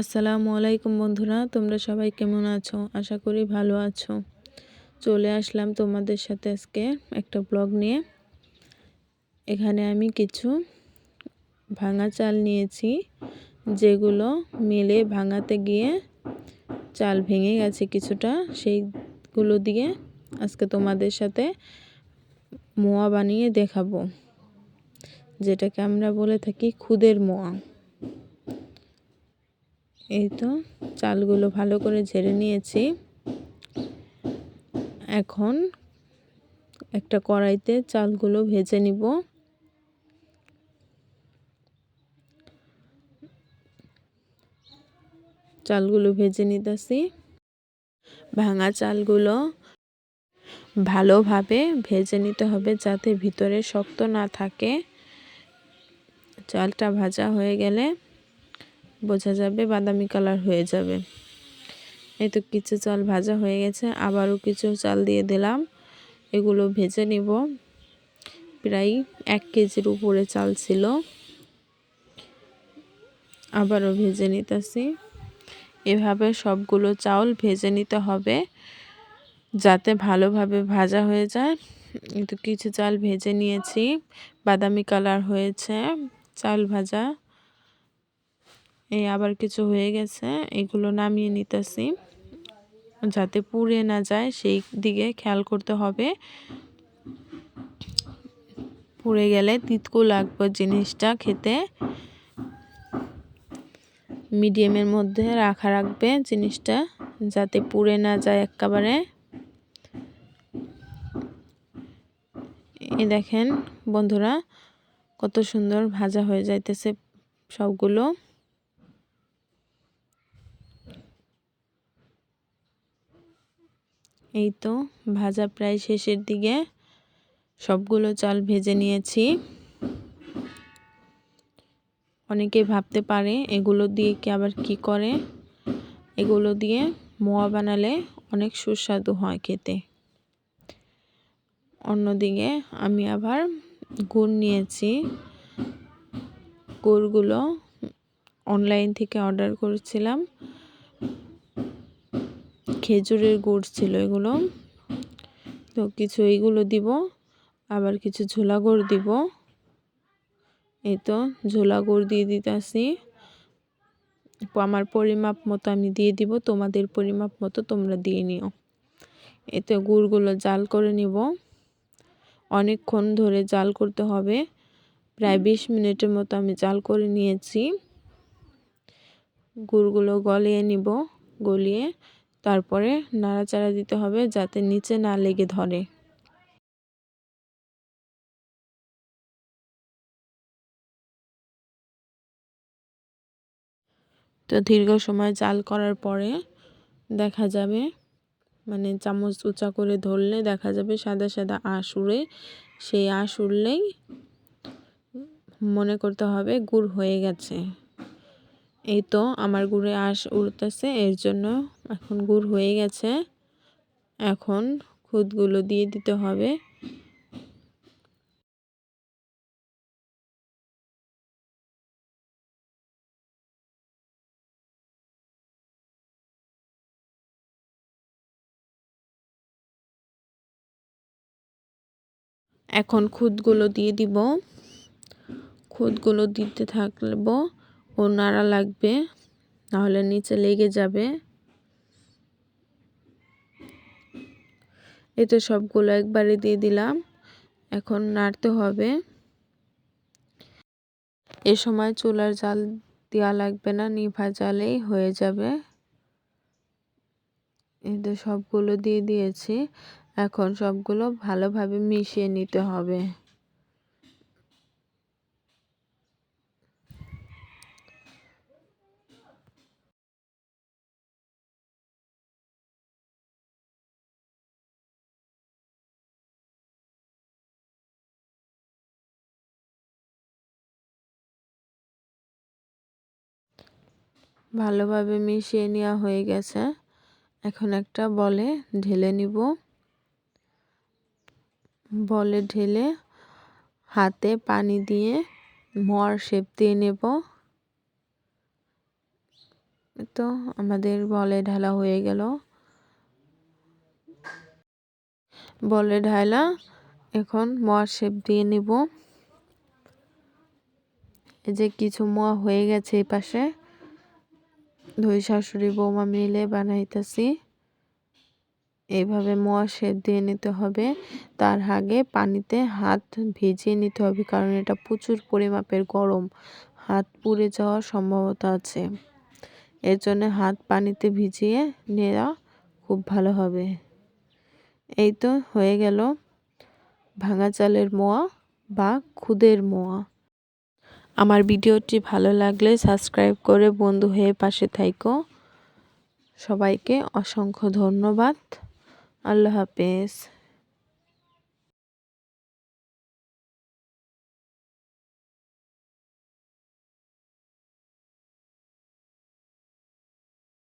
আসসালামু আলাইকুম বন্ধুরা, তোমরা সবাই কেমন আছো? আশা করি ভালো আছো। চলে আসলাম তোমাদের সাথে আজকে একটা ব্লগ নিয়ে। এখানে আমি কিছু ভাঙা চাল নিয়েছি, যেগুলো মিলে ভাঙাতে গিয়ে চাল ভেঙে গেছে কিছুটা। সেইগুলো দিয়ে আজকে তোমাদের সাথে মোয়া বানিয়ে দেখাবো, যেটাকে আমরা বলে থাকি খুদের মোয়া। এই তো চালগুলো ভালো করে ঝেড়ে নিয়েছি। এখন একটা কড়াইতে চালগুলো ভেজে নিব। চালগুলো ভেজে নিতেছি। ভাঙা চালগুলো ভালোভাবে ভেজে নিতে হবে যাতে ভিতরে শক্ত না থাকে। চালটা ভাজা হয়ে গেলে বোঝা যাবে, বাদামি কালার হয়ে যাবে। এই তো কিছু চাল ভাজা হয়ে গেছে, আবারও কিছু চাল দিয়ে দিলাম। এগুলো ভেজে নিব। প্রায় এক কেজির উপরে চাল ছিল। আবারও ভেজে নিতেছি। এভাবে সবগুলো চাউল ভেজে নিতে হবে, যাতে ভালোভাবে ভাজা হয়ে যায়। কিন্তু কিছু চাল ভেজে নিয়েছি, বাদামি কালার হয়েছে, চাল ভাজা এই আবার কিছু হয়ে গেছে, এগুলো নামিয়ে নিতেছি। যাতে পুড়ে না যায়, সেই দিকে খেয়াল করতে হবে। পুড়ে গেলে তিতকু লাগবে জিনিসটা খেতে। মিডিয়ামের মধ্যে রাখা রাখবে জিনিসটা, যাতে পুড়ে না যায় একেবারে। এ দেখেন বন্ধুরা, কত সুন্দর ভাজা হয়ে যাইতেছে সবগুলো। এই তো ভাজা প্রায় শেষের দিকে সবগুলো চাল ভেজে নিয়েছি। অনেকে ভাবতে পারে এগুলো দিয়ে কি আবার কি করে? এগুলো দিয়ে মোয়া বানালে অনেক সুস্বাদু হয় খেতে। অন্যদিকে আমি আবার গুড় নিয়েছি। গুড়গুলো অনলাইন থেকে অর্ডার করেছিলাম। খেজুরের গুড় ছিল এগুলো। তো কিছু এইগুলো দিব, আবার কিছু ঝোলা গুড় দিব। এই তো ঝোলা গুড় দিয়ে দিতেছি। আমার পরিমাপ মতো আমি দিয়ে দিব, তোমাদের পরিমাপ মতো তোমরা দিয়ে নিও। এতে গুড়গুলো জাল করে নিব। অনেকক্ষণ ধরে জাল করতে হবে। প্রায় বিশ মিনিটের মতো আমি জাল করে নিয়েছি। গুড়গুলো গলিয়ে নিব, গলিয়ে তারপরে নাড়াচাড়া দিতে হবে যাতে নিচে না লেগে ধরে। তো দীর্ঘ সময় জাল করার পরে দেখা যাবে মানে চামচ উঁচা করে ধরলে দেখা যাবে সাদা সাদা আঁশ উড়ে, সেই আঁশ উড়লেই মনে করতে হবে গুড় হয়ে গেছে। এই তো আমার গুড়ে আঁশ উড়তেছে, এর জন্য এখন গুড় হয়ে গেছে। এখন খুদগুলো দিয়ে দিতে হবে। এখন খুদগুলো দিয়ে দিব। খুদগুলো দিতে থাকব। ও নাড়া লাগবে, নাহলে নিচে লেগে যাবে। এই তো সবগুলো একবারে দিয়ে দিলাম। এখন নাড়তে হবে। এ সময় চুলার জাল দেওয়া লাগবে না, নিভা জালেই হয়ে যাবে। এতে সবগুলো দিয়ে দিয়েছি। এখন সবগুলো ভালোভাবে মিশিয়ে নিতে হবে। ভালোভাবে মিশিয়ে নেওয়া হয়ে গেছে। এখন একটা বলে ঢেলে নিব। বলে ঢেলে হাতে পানি দিয়ে মর শেপ দিয়ে নেব। তো আমাদের বলে ঢালা হয়ে গেল। বলে ঢালা, এখন মোয়া শেপ দিয়ে নিব। এই যে কিছু মোয়া হয়ে গেছে এই পাশে। দুই শাশুড়ি বৌমা মিলে বানাইতেছি। এইভাবে মোয়া শেপ দিয়ে নিতে হবে। তার আগে পানিতে হাত ভিজিয়ে নিতে হবে কারণ এটা প্রচুর পরিমাপের গরম। হাত পুড়ে যাওয়ার সম্ভাবনা আছে। এর জন্য হাত পানিতে ভিজিয়ে নেওয়া খুব ভালো হবে। এই তো হয়ে গেল ভাঙা চালের মোয়া বা খুদের মোয়া। আমার ভিডিওটি ভালো লাগলে সাবস্ক্রাইব করে বন্ধু হয়ে পাশে থাইকো। সবাইকে অসংখ্য ধন্যবাদ। আল্লাহ হাফেজ।